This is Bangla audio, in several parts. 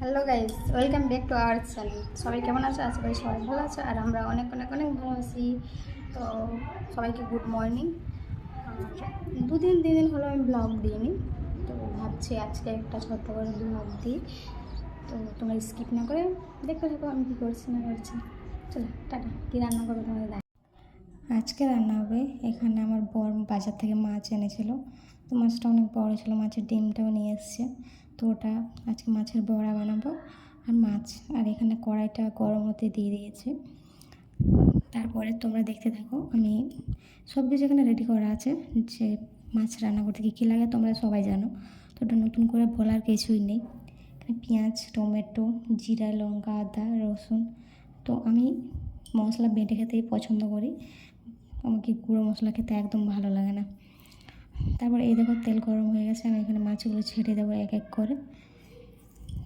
Hello guys welcome back to our channel সবাই কেমন আছে? আশা করি সবাই ভালো আছে। আর আমরা অনেক অনেক অনেক ভালো আছি। তো সবাইকে গুড মর্নিং দুদিন তিন দিন হলো আমি ব্লগ দিইনি। তো ভাবছি আজকে একটা ছোট্ট করে ব্লগ দিই। তো তোমরা স্কিপ না করে দেখতে থাকো, আমি কী করছি না করছি। চলো, টাটা। কী রান্না করব তোমাদের দেখ। আজকে রান্না হবে এখানে আমার বর বাজার থেকে মাছ এনেছিল। তো মাছটা অনেক বড় ছিল, মাছের ডিমটাও নিয়ে এসছে। তো ওটা আজকে মাছের বড়া বানাবো। আর মাছ, আর এখানে কড়াইটা গরম হতে দিয়ে দিয়েছি। তারপরে তোমরা দেখতে থাকো, আমি সব কিছু এখানে রেডি করা আছে, যে মাছ রান্না করতে কী কী লাগে তোমরা সবাই জানো। তো ওটা নতুন করে বলার কিছুই নেই। পেঁয়াজ, টমেটো, জিরা, লঙ্কা, আদা, রসুন। তো আমি মশলা বেটে খেতেই পছন্দ করি। আমাকে গুঁড়ো মশলা খেতে একদম ভালো লাগে না। তারপর এই দেখো তেল গরম হয়ে গেছে, আমি এখানে মাছগুলো ছেড়ে দেবো এক এক করে।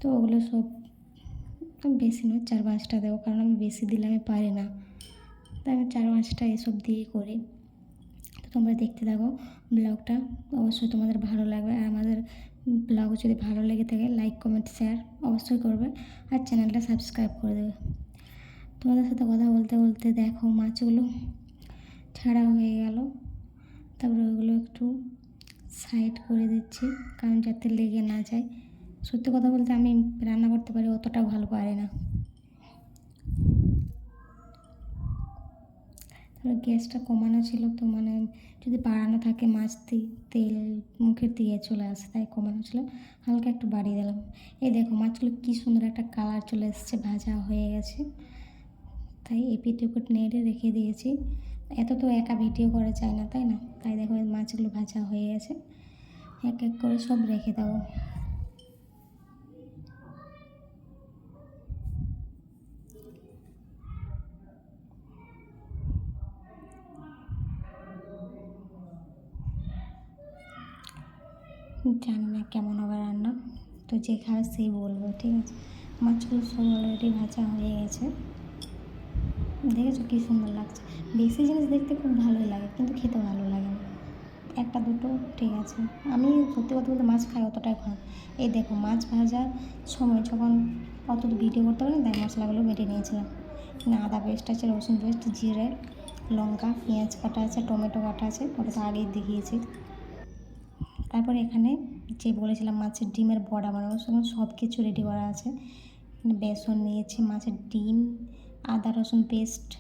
তো ওগুলো সব বেশি নয়, চার পাঁচটা দেবো, কারণ আমি বেশি দিলে আমি পারি না। তাই আমি চার পাঁচটা এসব দিয়েই করি। তো তোমরা দেখতে থাকো ব্লগটা, অবশ্যই তোমাদের ভালো লাগবে। আর আমাদের ব্লগ যদি ভালো লেগে থাকে, লাইক, কমেন্ট, শেয়ার অবশ্যই করবে। আর চ্যানেলটা সাবস্ক্রাইব করে দেবে। তোমাদের সাথে কথা বলতে বলতে দেখো মাছগুলো ছাড়া হয়ে গেল। তারপরে ওগুলো একটু সাইড করে দিচ্ছি, কারণ যাতে লেগে না যায়। সত্যি কথা বলতে আমি রান্না করতে পারি, অতটা ভালো পারে না। তারপরে গ্যাসটা কমানো ছিল তো মানে যদি বাড়ানো থাকে, মাছ তেল মুখের দিয়ে চলে আসে, তাই কমানো ছিল। হালকা একটু বাড়িয়ে দিলাম। এই দেখো মাছগুলো কী সুন্দর একটা কালার চলে এসেছে, ভাজা হয়ে গেছে। তাই এপিট নেড়ে রেখে দিয়েছি। এত তো একা ভিডিও করা যায় না, তাই না? তাই দেখো মাছগুলো ভাজা হয়ে গেছে। এক এক করে সব রেখে দেবো। জানি না কেমন হবে রান্না। তো যে খাবে সেই বলবে, ঠিক আছে? মাছগুলো সব অলরেডি ভাজা হয়ে গেছে। দেখেছ কী সুন্দর লাগছে? বেশি জিনিস দেখতে খুব ভালোই লাগে, কিন্তু খেতে ভালো লাগে না। একটা দুটো ঠিক আছে। আমি সত্যি কথা বলতে মাছ খাই অতটাই খাই এই দেখো, মাছ ভাজার সময় যখন অত ভিডিও করতে পারি তাই মশলাগুলো বেটে নিয়েছিলাম। এখানে আদা পেস্ট আছে, রসুন পেস্ট, জিরে, লঙ্কা, পেঁয়াজ কাটা আছে, টমেটো কাটা আছে, ওটা তো আগেই দেখিয়েছি। তারপরে এখানে যে বলেছিলাম মাছের ডিমের বড়া বানাবো, সেখানে সব কিছু রেডি করা আছে। বেসন নিয়েছি, মাছের ডিম আদা রসুন পেস্ট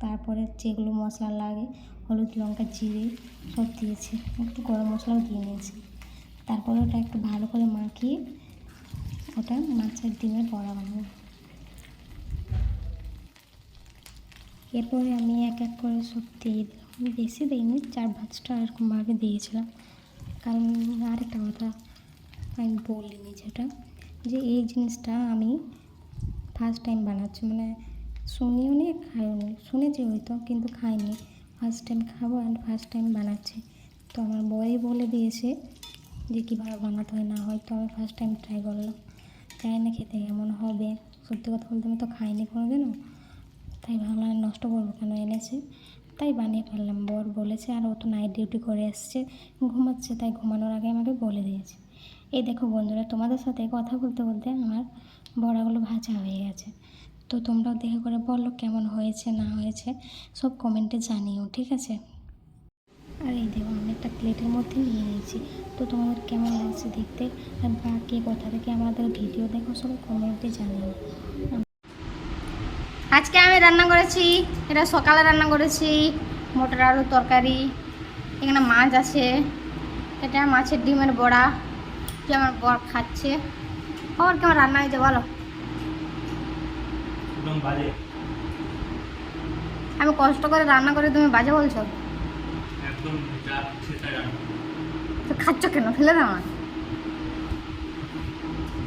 তারপরে যেগুলো মশলা লাগে, হলুদ লঙ্কা জিরে, সব দিয়েছি। একটু গরম মশলাও দিয়ে নিয়েছি। তারপরে ওটা একটু ভালো করে মাখিয়ে ওটা মাছের ডিমের বড়া বানাবো। এরপরে আমি এক এক করে সব দিয়ে দিলাম। বেশি দিইনি, চার পাঁচটা এরকমভাবে দিয়েছিলাম। কারণ আরেকটা কথা, আমি বলিনি যেটা, যে এই জিনিসটা আমি ফার্স্ট টাইম বানাচ্ছি। মানে শুনিও নি, খাইও নি। শুনেছি হয়তো, কিন্তু খাইনি। ফার্স্ট টাইম খাব অ্যান্ড ফার্স্ট টাইম বানাচ্ছি। তো আমার বই বলে দিয়েছে যে কীভাবে বানাতে হয়, না হয়, তো আমি ফার্স্ট টাইম ট্রাই করলাম। জানি না খেতে কেমন হবে। সত্যি কথা বলতে আমি তো খাইনি কোনো কোনোদিনও। তাই ভাবলাম নষ্ট করব কেন এনেছে। তাই বানিয়ে ফেললাম। বর বলেছে আর ও তো নাইট ডিউটি করে এসছে, ঘুমাচ্ছে, তাই ঘুমানোর আগে আমাকে বলে দিয়েছে। এই দেখো বন্ধুরা, তোমাদের সাথে কথা বলতে বলতে আমার বড়াগুলো ভাজা হয়ে গেছে। তো তোমরাও দেখে করে বলো কেমন হয়েছে, না হয়েছে, সব কমেন্টে জানিও, ঠিক আছে? আর এই দেখো, আমি একটা প্লেটের মধ্যে নিয়ে নিয়েছি। তো তোমাদের কেমন লাগছে দেখতে? আর বা কে কোথা থেকে আমাদের ভিডিও দেখো, সবাই কমেন্টে জানিও। আজকে আমি রান্না করেছি, এটা সকালে রান্না করেছি, মোটর আলুর তরকারি, এখানে মাছ আছে, এটা মাছের ডিমের বড়া, যে আমার বর খাচ্ছে। ওর কেমন রান্না হয়েছে বলো? একদম বাজে। আমি কষ্ট করে রান্না করে তুমি বাজে বলছো? একদম তো খাচ্ছ কেন? ফেলে দাও না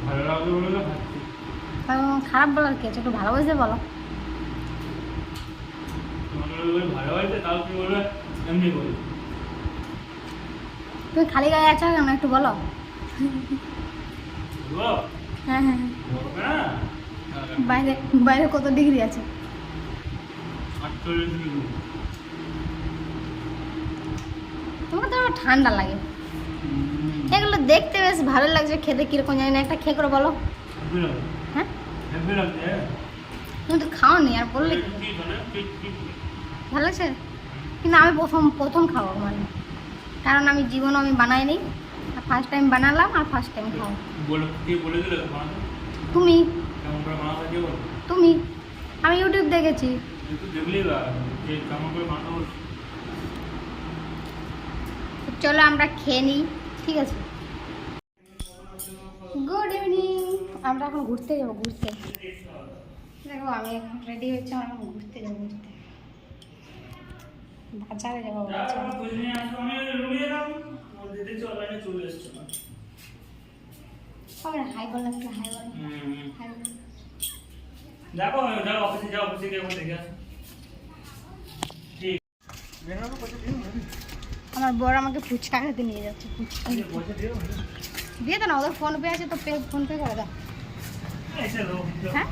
ভালো লাগবে বলে খারাপ বলার কি আছে? একটু ভালোবাসে তাও বলবে এমনি বলি তুমি খালি গায়ে আছো কেন? একটু বলো। হ্যাঁ হ্যাঁ হ্যাঁ। না বাইরে বাইরে কত ডিগ্রি আছে? তোমার তো ঠান্ডা লাগে। এগুলো দেখতে বেশ ভালো লাগছে খেতে কীরকম জানি না একটা খেয়ে করে বলো। হ্যাঁ? তুমি তো খাওনি আর বললে ভালো লাগছে? কিন্তু আমি প্রথম প্রথম খাব মানে। কারণ আমি জীবনে আমি বানাইনি। আর ফার্স্ট টাইম বানালাম আর ফার্স্ট টাইম খাব। তুমি। কেমন করে বানাতে কে বল? তুমি? আমি ইউটিউব দেখেছি। একটু দেখলি বা যে কেমন করে বানাতে বল চলো আমরা খেয়ে নিই ঠিক আছে? গুড ইভিনিং আমরা এখন ঘুরতে যাব ঘুরতে দেখো আমি এখন রেডি হচ্ছে আমরা এখন ঘুরতে যাব ঘুরতে। বাজারে যাব বাজারে। হবে না হাই বল একটু হাই বল। হাই বল। দেখো যাও অফিসে যাও অফিসে গিয়ে দেখে আমার বড় আমাকে ফুচকা খেতে নিয়ে যাচ্ছে ফুচকা। দিও দিয়ে দে না ওদের ফোন পে আছে তো পে ফোন পে করে দাও। হ্যাঁ?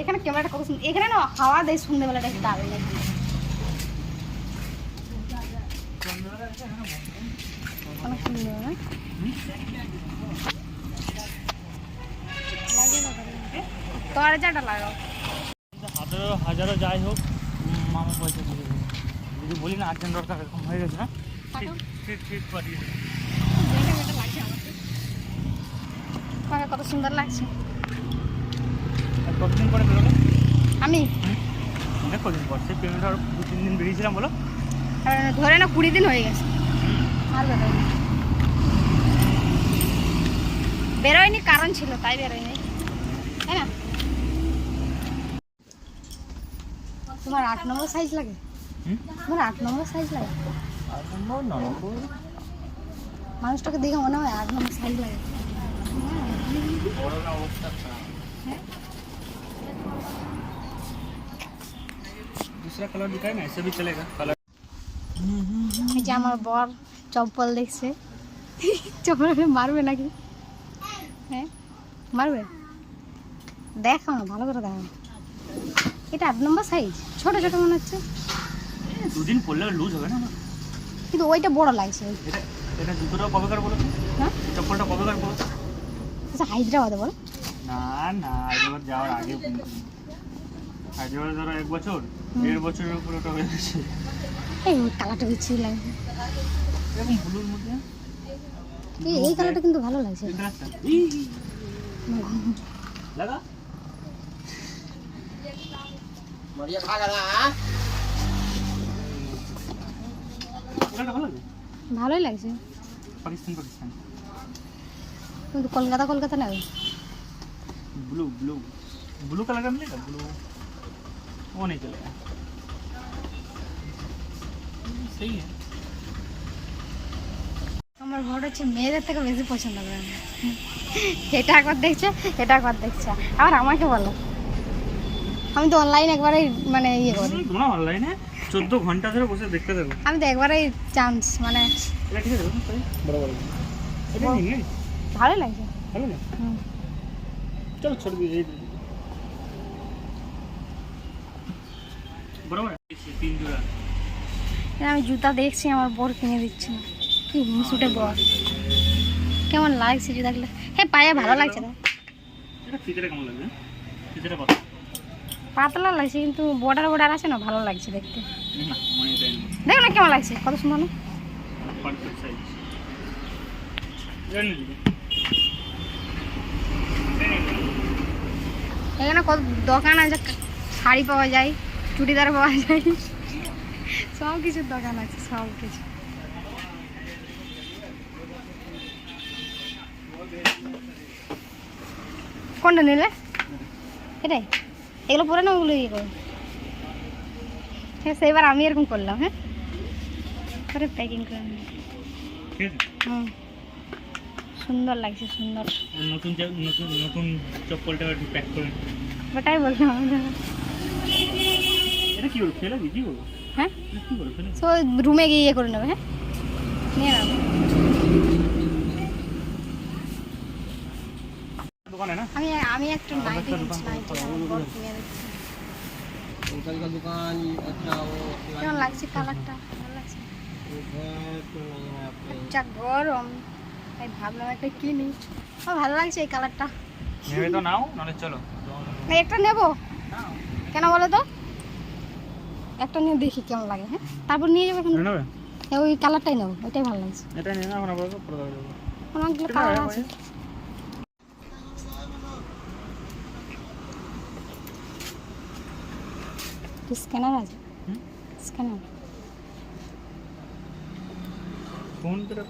এখানে ক্যামেরাটা কত সুন্দর এখানে না হাওয়া দেয় সন্ধ্যেবেলাটা একটু দারুণ এখানে অনেক সুন্দর না না দরজাটা লাগাও হাজারো হাজারো যাই হোক মামা পয়সা দিয়ে দেবে। যদি বলি না আর্জেন্ট দরকার এরকম হয়ে গেছে না? ঠিক ঠিক পাঠিয়ে কত সুন্দর লাগছে। কতদিন পরে বেরোবে? আমি? অনেক কদিন পর সেই পেমেন্ট আর দু তিন দিন বেরিয়েছিলাম বলো। ধরে না কুড়ি দিন হয়ে গেছে। আর বেরোয়নি বেরোয়নি কারণ ছিল তাই বেরোয়নি তাই না তোমার আট নম্বর সাইজ লাগে হুম তোমার আট নম্বর সাইজ লাগে আর সম্ভব না মানুষটাকে দেখে মনে হয় আট নম্বর সাইজ লাগে করোনা অবস্থা খারাপ হ্যাঁ दूसरा कलर दिखाए ना ऐसे भी चलेगा कलर এই যে আমার বর চপ্পল দেখছে। চপ্পল মারবে নাকি? হ্যাঁ মারবে? দেখো না ভালো করে দেখো এটা আট নম্বর সাইজ ছোট ছোট মনে হচ্ছে। দুদিন পরলে লুজ হবে না কিন্তু ওইটা বড় লাগছে। এটা এটা জুতোটা কবেকার বলো হ্যাঁ চপ্পলটা কবেকার বলো? আচ্ছা হায়দ্রাবাদে বল। না না হায়দ্রাবাদ যাওয়ার আগে হায়দ্রাবাদ ধরো এক বছর দেড় বছরের উপরে ওটা হয়ে গেছে। এই ওই কালারটা বিচ্ছিরি লাগছে। এরকম ব্লুর মধ্যে এই এই কালারটা কিন্তু ভালো লাগছে এই কালারটা লাগা কালারটা ভালো লাগে ভালোই লাগছে পাকিস্তান পাকিস্তান কিন্তু কলকাতা কলকাতা না ब्लू ब्लू ब्लू कलर का मिलेगा ब्लू वो नहीं चलेगा सही है আমার ঘর হচ্ছে মেয়েদের থেকে বেশি পছন্দ করে। এটা একবার দেখছে এটা একবার দেখছে। আবার আমাকে বলো। আমি তো অনলাইন একবারে মানে ইয়ে করি। তোমরা অনলাইনে চোদ্দ ঘণ্টা ধরে বসে দেখতে থাকো। আমি তো একবারেই চান্স মানে এটা ঠিক আছে বড় বড় এটা নিন ভালো লাগছে। ভালো না। চলো ছোট দিয়ে এই দিই। তিন জোড়া আমি জুতা দেখছি আমার বর কিনে দিচ্ছে। না কি মুসুটে বর কেমন লাগছে জুতাগুলো হ্যাঁ পায়ে ভালো লাগছে কত পাতলা লাগছে কিন্তু বর্ডার বর্ডার আছে না ভালো লাগছে দেখতে। না না দেখো না কেমন লাগছে কত সুন্দর না। এখানে কত দোকান আছে শাড়ি পাওয়া যায় চুড়িদার পাওয়া যায়। সব কিছুর দোকান আছে সব কিছু। কোনটা নিলে? এটাই। এগুলো পরে না ওগুলো ইয়ে করো। ঠিক আছে এবার আমি এরকম করলাম হ্যাঁ? করে প্যাকিং করে হুম। সুন্দর লাগছে সুন্দর। নতুন নতুন নতুন চপ্পলটা একটু প্যাক করে ওটাই বললাম এটা কি ফেলে কি হ্যাঁ? কি করব ফেলে রুমে গিয়ে ইয়ে করে নেবে হ্যাঁ? নিয়ে নাও। দোকানে না? আমি আমি একটা নাইটি কিনছি নাইটি আমার বড় কিনে দিচ্ছি হোটেল দোকান আচ্ছা ও কেমন লাগছে কালারটা? হ্যাঁ, গরম। একটা কিনি। আমার ভালো লাগছে এই কালারটা। নাও চলো। একটা নেব? কেন বলো তো? একটা নিয়ে দেখি কেমন লাগে হ্যাঁ? তারপর নিয়ে যাব নেবে? হ্যাঁ, ওই কালারটাই নেব ওইটাই ভালো লাগছে। স্ক্যানার আছে। স্ক্যানার। ফোন করে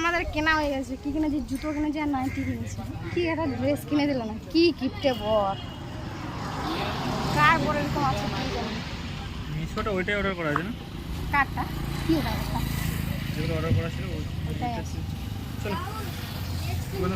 আমাদের কেনা হয়ে গেছে। কি কিনেছি? জুতো কিনেছি আর নাইটি কিনেছি। কি একটা ড্রেস কিনে দিল না। কি কিপটে বর। কার এরকম আছে কি জানি মিশোটা ওইটাই অর্ডার করা আছে না? কারটা? কি ওটা যেগুলো অর্ডার করা ছিল ওই- আছে। চলো। বন্ধ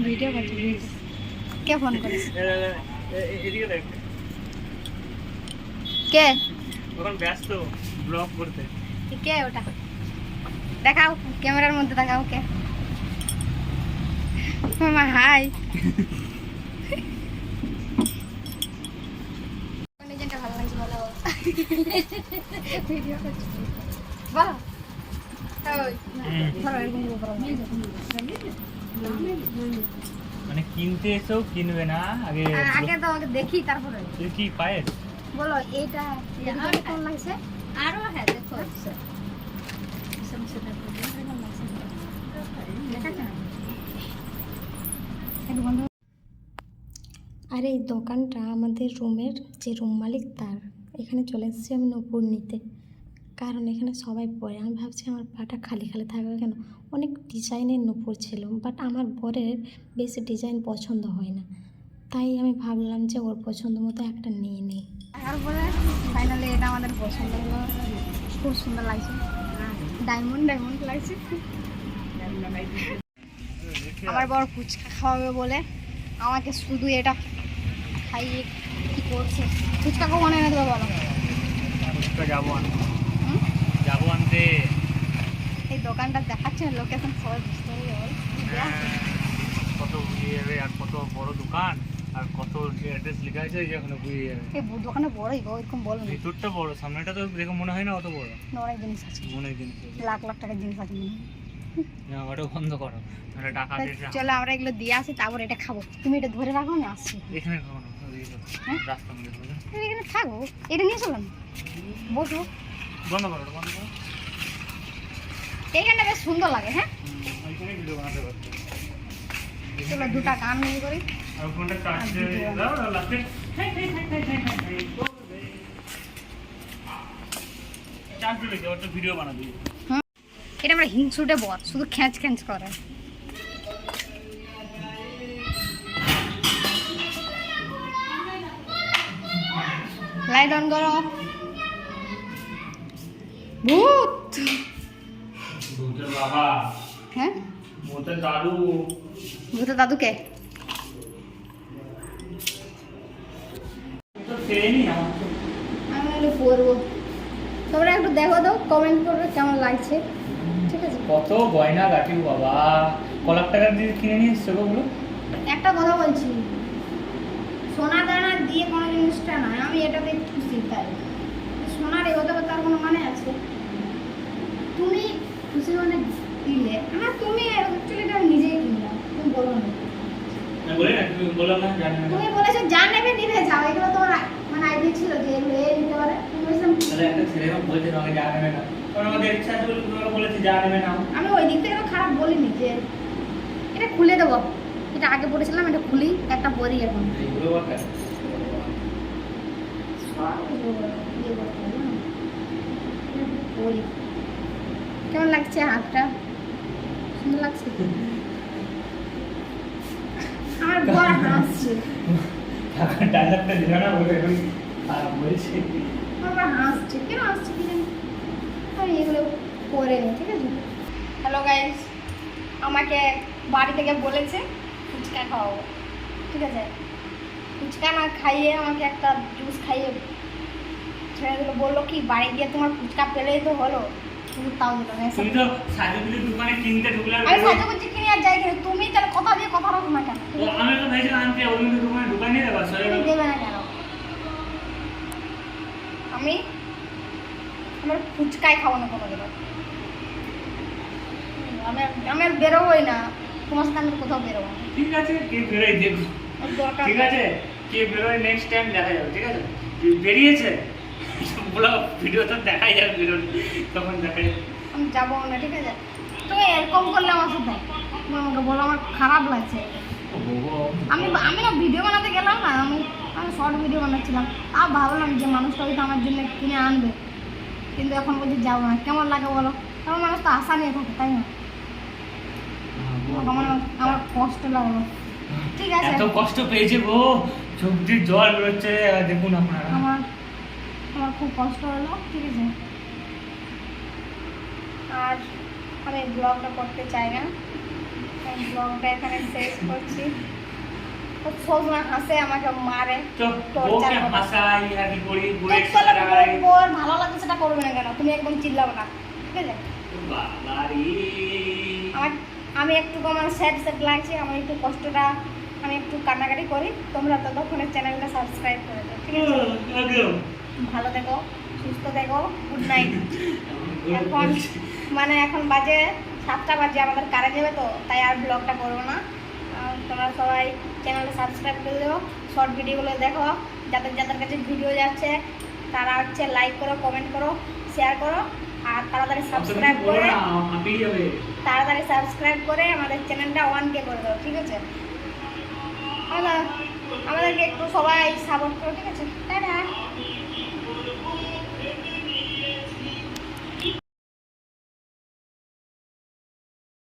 ভিডিও করছি ভিডিও কে ফোন করেছে? এ- এদিকে দেখ। কে? ওখানে ব্যস্ত ব্লগ করতে। কে ওটা? দেখাও ক্যামেরার মধ্যে দেখাও কে? মামা হাই। ভালো লাগছে বলো? ভিডিও করছি। বলো। মানে কিনতে এসেও কিনবে না আগে আগে তো আগে দেখি তারপরে। কি পায়েস। বলো এইটা কেমন লাগছে? আরও হ্যাঁ দেখো। আর এই দোকানটা আমাদের রুমের যে রুম মালিক তার। এখানে চলে এসেছি আমি নপুর নিতে। কারণ এখানে সবাই পরে আমি ভাবছি আমার পাটা খালি খালি থাকবে কেন? অনেক ডিজাইনের নূপুর ছিল বাট আমার বরের বেশি ডিজাইন পছন্দ হয় না। তাই আমি ভাবলাম যে ওর পছন্দ মতো একটা নিয়ে নিই। তারপরে ফাইনালি এটা আমাদের পছন্দ হলো। খুব সুন্দর লাগছে। ডায়মন্ড ডায়মন্ড লাগছে। আমার বর ফুচকা খাওয়াবে বলে আমাকে শুধু এটা খাইয়ে কি করছে? ফুচকা কখন এনে দেবো বলো। ফুচকা যাব যাব আনতে। এই দোকানটা দেখাচ্ছে লোকেশন সবাই বুঝতে হবে হ্যাঁ, কত আর কত বড় দোকান। আর কত অ্যাড্রেস লেখা আছে যে ওখানে বুঝিয়ে যাবে? এই দোকানে বড়ই গো এরকম বলো না। ভিতরটা বড় সামনেটা তো দেখে মনে হয় না অত বড়। অনেক জিনিস আছে। মনে জিনিস আছে। লাখ লাখ টাকার জিনিস আছে না, ওটা বন্ধ করো। নাহলে টাকা দিয়ে চলো আমরা এগুলো দিয়ে আসি তারপর এটা খাব। তুমি এটা ধরে রাখো আমি আসছি। এখানে খাব না। হ্যাঁ? রাস্তা মধ্যে খাব না। তুমি এখানে থাকো এটা নিয়ে চলো না। বসো। বন্ধ করো বন্ধ করো। এখানে বেশ সুন্দর লাগে হ্যাঁ? চলো দুটা গান নিয়ে করি। ফোনটা দিয়ে দাও লাস্টে এটা আমরা হিংসুটে বর শুধু খ্যাঁচ খ্যাঁচ করে। লাইট অন করো। ভূত! ভূতের বাবা। হ্যাঁ? ভূতের দাদু। ভূতের দাদুকে? আমার আমি একটু পরবো তোমরা একটু দেখো তো কমেন্ট করবে কেমন লাগছে। ঠিক আছে? কত গয়না গাটি বাবা। ক লাখ টাকা দিয়ে কিনে নিয়ে এসছো গো ওগুলো? একটা কথা বলছি। সোনা দানা দিয়ে কোনো জিনিসটা নয় আমি এটাতে খুশি তাই। সোনার এগোতে তার কোনো মানে আছে? তুমি খুশি মানে দিলে না তুমি অ্যাকচুয়ালি এটা নিজেই কিনলাম তুমি বলো না। আমি না তুমি বললাম না জানি তুমি বলেছ যা নেবে নিবে যাও এগুলো তোমার আইডিয়া ছিল যে এ নিতে পারে। তুমি বলেছিলাম একটা ছেলে হোক বলছে তোমাকে যা নেবে না কারণ আমাদের ইচ্ছা আছে বলে তোমাকে বলেছে যা নেবে না আমি ওই দিক থেকে খারাপ বলিনি যে এটা খুলে দেবো। এটা আগে পড়েছিলাম এটা খুলি একটা পরি এখন। কেমন লাগছে হাতটা? সুন্দর লাগছে? আমার হাসছে। ডাক্তারটা দিল না বলে এখন খারাপ বলছে। আমার হাসছে। কেন হাসছে কি জানি? আমি এগুলো করে নি ঠিক আছে? হ্যালো গাইস আমাকে বাড়ি থেকে বলেছে ফুচকা খাওয়াবো, ঠিক আছে? ফুচকা না খাইয়ে আমাকে একটা জুস খাইয়ে ছেড়ে দিল। বলল কি, বাড়ি গিয়ে তোমার ফুচকা পেলেই তো হলো। কিন্তু তাও দিল না তুমি তো সাজুগুলির দোকানে কিনতে ঢুকলে আমি ওই- কিনে আর যাই কিনে। তুমি তাহলে কথা দিয়ে কথা রাখো না কেন আমি তো ভেবেছিলাম আনতে ওই কিন্তু দোকানে ঢুকাই নিয়ে দেবা সরে দেবে না কেন? আমি আমার ফুচকাই খাব না কোনো আমি আমি আর বেরোবোই না। তোমার সাথে আমি কোথাও বেরোবো ঠিক আছে কে বেরোয় দেখো ঠিক আছে কে বেরোয় নেক্সট টাইম দেখা যাবে ঠিক আছে? বেরিয়েছে ভিডিও তো দেখাই যাবে বেরোলে তখন দেখা যাবে। আমি যাব না ঠিক আছে? তুমি এরকম করলে আমার সাথে। আমাকে বলো আমার খারাপ লাগছে। আমি আমি না ভিডিও বানাতে গেলাম না আমি আমি শর্ট ভিডিও বানাচ্ছিলাম। তাও ভাবলাম যে মানুষটা হয়তো আমার জন্য কিনে আনবে। কিন্তু এখন বলছি যাব না। কেমন লাগে বলো? কারণ মানুষ তো আশা নিয়ে থাকে তাই না? আমার আমার কষ্ট লাগল। ঠিক আছে। এত কষ্ট পেয়েছে গো। চোখ দিয়ে জল বেরোচ্ছে দেখুন আপনারা। আমার খুব কষ্ট হলো ঠিক আছে? আর আমি ব্লগটা করতে চাই না। আমি ব্লগটা এখানে শেষ করছি। খুব সবসময় হাসে আমাকে মারে ভালো লাগে সেটা করবে না কেন? তুমি একদম চিল্লাবে না ঠিক আছে? আমার আমি একটু আমার স্যাড স্যাড লাগছে আমার একটু কষ্টটা আমি একটু কান্নাকাটি করি। তোমরা ততক্ষণে চ্যানেলটা সাবস্ক্রাইব করে দাও ঠিক আছে? ভালো থেকো সুস্থ থেকো গুড নাইট এখন মানে এখন বাজে সাতটা বাজে আমাদের কারে যাবে তো তাই আর ব্লগটা করব না। তোমরা সবাই চ্যানেলটা সাবস্ক্রাইব করে দেবো শর্ট ভিডিওগুলো দেখো যাদের যাদের কাছে ভিডিও যাচ্ছে তারা হচ্ছে লাইক করো কমেন্ট করো শেয়ার করো আর তাড়াতাড়ি সাবস্ক্রাইব করে তাড়াতাড়ি সাবস্ক্রাইব করে আমাদের চ্যানেলটা ওয়ান কে করে দাও ঠিক আছে? আমাদের আমাদেরকে একটু সবাই সাপোর্ট করো ঠিক আছে? টাটা।